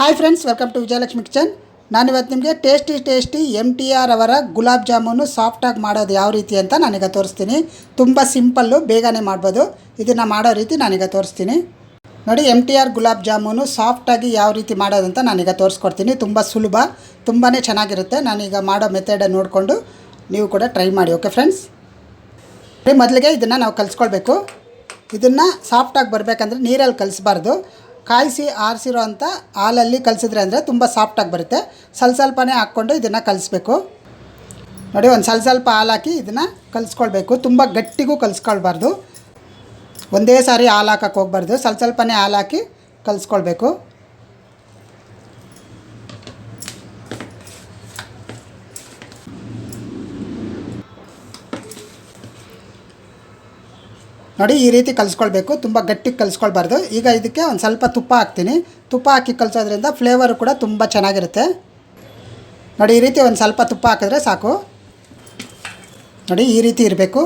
Hi friends welcome to Vijayalakshmi kitchen ನಾನಿವತ್ತು ನಿಮಗೆ tasty tasty M T R ಅವರ ಗುಲಾಬ್ ಜಾಮೂನು ಸಾಫ್ಟಾಗಿ ಮಾಡೋದು ಯಾವ ರೀತಿ ಅಂತ ನಾನೀಗ ತೋರಿಸ್ತೀನಿ. ತುಂಬ ಸಿಂಪಲ್ಲು ಬೇಗನೆ ಮಾಡ್ಬೋದು. ಇದನ್ನು ಮಾಡೋ ರೀತಿ ನಾನೀಗ ತೋರಿಸ್ತೀನಿ. ನೋಡಿ M T R gulab jamun ಸಾಫ್ಟಾಗಿ ಯಾವ ರೀತಿ ಮಾಡೋದಂತ ನಾನೀಗ ತೋರಿಸ್ಕೊಡ್ತೀನಿ. ತುಂಬ ಸುಲಭ ತುಂಬಾ ಚೆನ್ನಾಗಿರುತ್ತೆ. ನಾನೀಗ ಮಾಡೋ ಮೆಥಡ್ ನೋಡಿಕೊಂಡು ನೀವು ಕೂಡ ಟ್ರೈ ಮಾಡಿ ಓಕೆ ಫ್ರೆಂಡ್ಸ್ ಮೊದಲಿಗೆ ಇದನ್ನು ನಾವು ಕಲಿಸ್ಕೊಳ್ಬೇಕು. ಇದನ್ನು ಸಾಫ್ಟಾಗಿ ಬರಬೇಕಂದ್ರೆ ನೀರಲ್ಲಿ ಕಲಿಸ್ಬಾರ್ದು. ಕಾಯಿಸಿ ಆರಿಸಿರೋ ಅಂಥ ಹಾಲಲ್ಲಿ ಕಲಿಸಿದ್ರೆ ಅಂದರೆ ತುಂಬ ಸಾಫ್ಟಾಗಿ ಬರುತ್ತೆ. ಸ್ವಲ್ಪ ಸ್ವಲ್ಪನೇ ಹಾಕ್ಕೊಂಡು ಇದನ್ನು ಕಲಿಸ್ಬೇಕು. ನೋಡಿ, ಒಂದು ಸ್ವಲ್ಪ ಸ್ವಲ್ಪ ಹಾಲು ಹಾಕಿ ಇದನ್ನು ಕಲಿಸ್ಕೊಳ್ಬೇಕು. ತುಂಬ ಗಟ್ಟಿಗೂ ಕಲಿಸ್ಕೊಳ್ಬಾರ್ದು. ಒಂದೇ ಸಾರಿ ಹಾಲು ಹಾಕಕ್ಕೆ ಹೋಗ್ಬಾರ್ದು. ಸ್ವಲ್ಪ ಸ್ವಲ್ಪನೇ ಹಾಲು ಹಾಕಿ ಕಲಿಸ್ಕೊಳ್ಬೇಕು. ನೋಡಿ ಈ ರೀತಿ ಕಲಿಸ್ಕೊಳ್ಬೇಕು, ತುಂಬ ಗಟ್ಟಿಗೆ ಕಲಿಸ್ಕೊಳ್ಬಾರ್ದು. ಈಗ ಇದಕ್ಕೆ ಒಂದು ಸ್ವಲ್ಪ ತುಪ್ಪ ಹಾಕ್ತೀನಿ. ತುಪ್ಪ ಹಾಕಿ ಕಲಿಸೋದ್ರಿಂದ ಫ್ಲೇವರು ಕೂಡ ತುಂಬ ಚೆನ್ನಾಗಿರುತ್ತೆ. ನೋಡಿ ಈ ರೀತಿ ಒಂದು ಸ್ವಲ್ಪ ತುಪ್ಪ ಹಾಕಿದ್ರೆ ಸಾಕು. ನೋಡಿ ಈ ರೀತಿ ಇರಬೇಕು.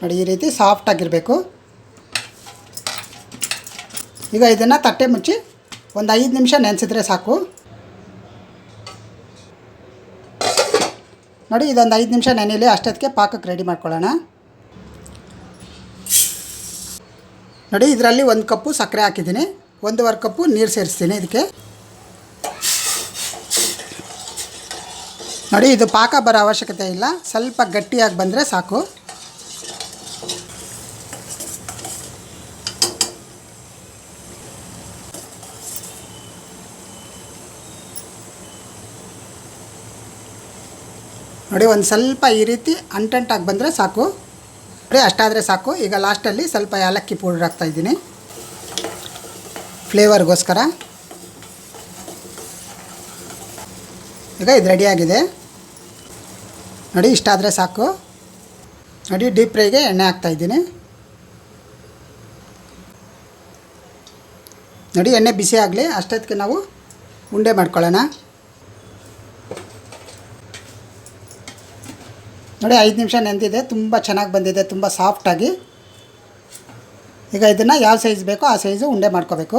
ನೋಡಿ ಈ ರೀತಿ ಸಾಫ್ಟಾಗಿರಬೇಕು ಈಗ ಇದನ್ನು ತಟ್ಟೆ ಮುಚ್ಚಿ ಒಂದು ಐದು ನಿಮಿಷ ನೆನೆಸಿದ್ರೆ ಸಾಕು. ನೋಡಿ ಇದೊಂದು ಐದು ನಿಮಿಷ ನೆನೆಯಲಿ ಅಷ್ಟೊತ್ತಿಗೆ ಪಾಕಕ್ಕೆ ರೆಡಿ ಮಾಡ್ಕೊಳ್ಳೋಣ. ನೋಡಿ, ಇದರಲ್ಲಿ ಒಂದು ಕಪ್ಪು ಸಕ್ಕರೆ ಹಾಕಿದ್ದೀನಿ. ಒಂದೂವರೆ ಕಪ್ಪು ನೀರು ಸೇರಿಸ್ತೀನಿ ಇದಕ್ಕೆ. ನೋಡಿ, ಇದು ಪಾಕ ಬರೋ ಅವಶ್ಯಕತೆ ಇಲ್ಲ. ಸ್ವಲ್ಪ ಗಟ್ಟಿಯಾಗಿ ಬಂದರೆ ಸಾಕು. ನೋಡಿ, ಒಂದು ಸ್ವಲ್ಪ ಈ ರೀತಿ ಅಂಟಂಟಾಗಿ ಬಂದರೆ ಸಾಕು. ನೋಡಿ ಅಷ್ಟಾದರೆ ಸಾಕು. ಈಗ ಲಾಸ್ಟಲ್ಲಿ ಸ್ವಲ್ಪ ಏಲಕ್ಕಿ ಪೌಡ್ರ್ ಹಾಕ್ತಾಯಿದ್ದೀನಿ ಫ್ಲೇವರ್ಗೋಸ್ಕರ. ಈಗ ಇದು ರೆಡಿಯಾಗಿದೆ ನೋಡಿ, ಇಷ್ಟಾದರೆ ಸಾಕು. ನೋಡಿ ಡೀಪ್ ಫ್ರೈಗೆ ಎಣ್ಣೆ ಹಾಕ್ತಾಯಿದ್ದೀನಿ ನೋಡಿ, ಎಣ್ಣೆ ಬಿಸಿ ಆಗಲಿ, ಅಷ್ಟೊತ್ತಿಗೆ ನಾವು ಉಂಡೆ ಮಾಡ್ಕೊಳ್ಳೋಣ. ನೋಡಿ, ಐದು ನಿಮಿಷ ನೆಂದಿದೆ. ತುಂಬ ಚೆನ್ನಾಗಿ ಬಂದಿದೆ, ತುಂಬ ಸಾಫ್ಟಾಗಿ ಈಗ ಇದನ್ನು ಯಾವ ಸೈಜ್ ಬೇಕೋ ಆ ಸೈಜು ಉಂಡೆ ಮಾಡ್ಕೋಬೇಕು.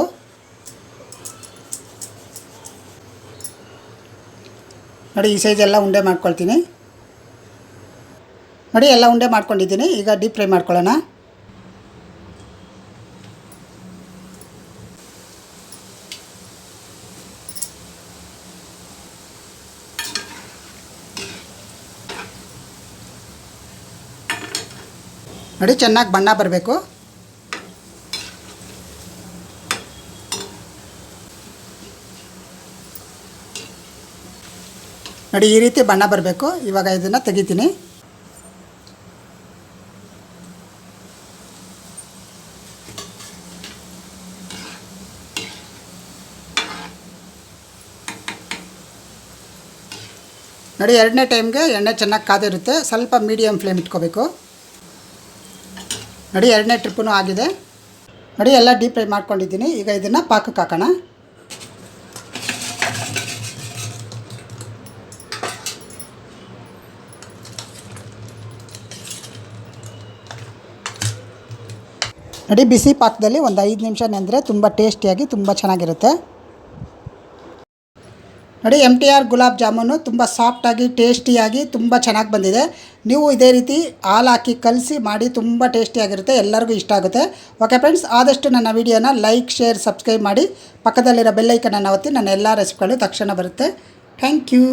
ನೋಡಿ, ಈ ಸೈಜೆಲ್ಲ ಉಂಡೆ ಮಾಡ್ಕೊಳ್ತೀನಿ. ನೋಡಿ, ಎಲ್ಲ ಉಂಡೆ ಮಾಡ್ಕೊಂಡಿದ್ದೀನಿ. ಈಗ ಡೀಪ್ ಫ್ರೈ ಮಾಡ್ಕೊಳ್ಳೋಣ. ನೋಡಿ, ಚೆನ್ನಾಗಿ ಬಣ್ಣ ಬರಬೇಕು. ನೋಡಿ, ಈ ರೀತಿ ಬಣ್ಣ ಬರಬೇಕು. ಇವಾಗ ಇದನ್ನು ತೆಗಿತೀನಿ. ನೋಡಿ, ಎರಡನೇ ಟೈಮ್ಗೆ ಎಣ್ಣೆ ಚೆನ್ನಾಗಿ ಕಾದಿರುತ್ತೆ. ಸ್ವಲ್ಪ ಮೀಡಿಯಮ್ ಫ್ಲೇಮ್ ಇಟ್ಕೋಬೇಕು. ನೋಡಿ, ಎರಡನೇ ಟ್ರಿಪ್ಪೂ ಆಗಿದೆ. ನೋಡಿ, ಎಲ್ಲ ಡೀಪ್ ಫ್ರೈ ಮಾಡ್ಕೊಂಡಿದ್ದೀನಿ. ಈಗ ಇದನ್ನು ಪಾಕಕ್ಕೆ ಹಾಕೋಣ. ನೋಡಿ, ಬಿಸಿ ಪಾಕದಲ್ಲಿ ಒಂದು ಐದು ನಿಮಿಷ ನೆಂದರೆ ತುಂಬ ಟೇಸ್ಟಿಯಾಗಿ ತುಂಬ ಚೆನ್ನಾಗಿರುತ್ತೆ. ನೋಡಿ M T R gulab jamun ತುಂಬ ಸಾಫ್ಟಾಗಿ ಟೇಸ್ಟಿಯಾಗಿ ತುಂಬ ಚೆನ್ನಾಗಿ ಬಂದಿದೆ. ನೀವು ಇದೇ ರೀತಿ ಹಾಲು ಹಾಕಿ ಕಲಸಿ ಮಾಡಿ ತುಂಬ ಟೇಸ್ಟಿಯಾಗಿರುತ್ತೆ ಎಲ್ಲರಿಗೂ ಇಷ್ಟ ಆಗುತ್ತೆ. ಓಕೆ ಫ್ರೆಂಡ್ಸ್ ಆದಷ್ಟು ನನ್ನ ವೀಡಿಯೋನ ಲೈಕ್ ಶೇರ್ ಸಬ್ಸ್ಕ್ರೈಬ್ ಮಾಡಿ, ಪಕ್ಕದಲ್ಲಿರೋ ಬೆಲ್ಲೈಕನ್ನು ಒತ್ತಿ ನನ್ನ ಎಲ್ಲ ರೆಸಿಪಿಗಳು ತಕ್ಷಣ ಬರುತ್ತೆ. Thank you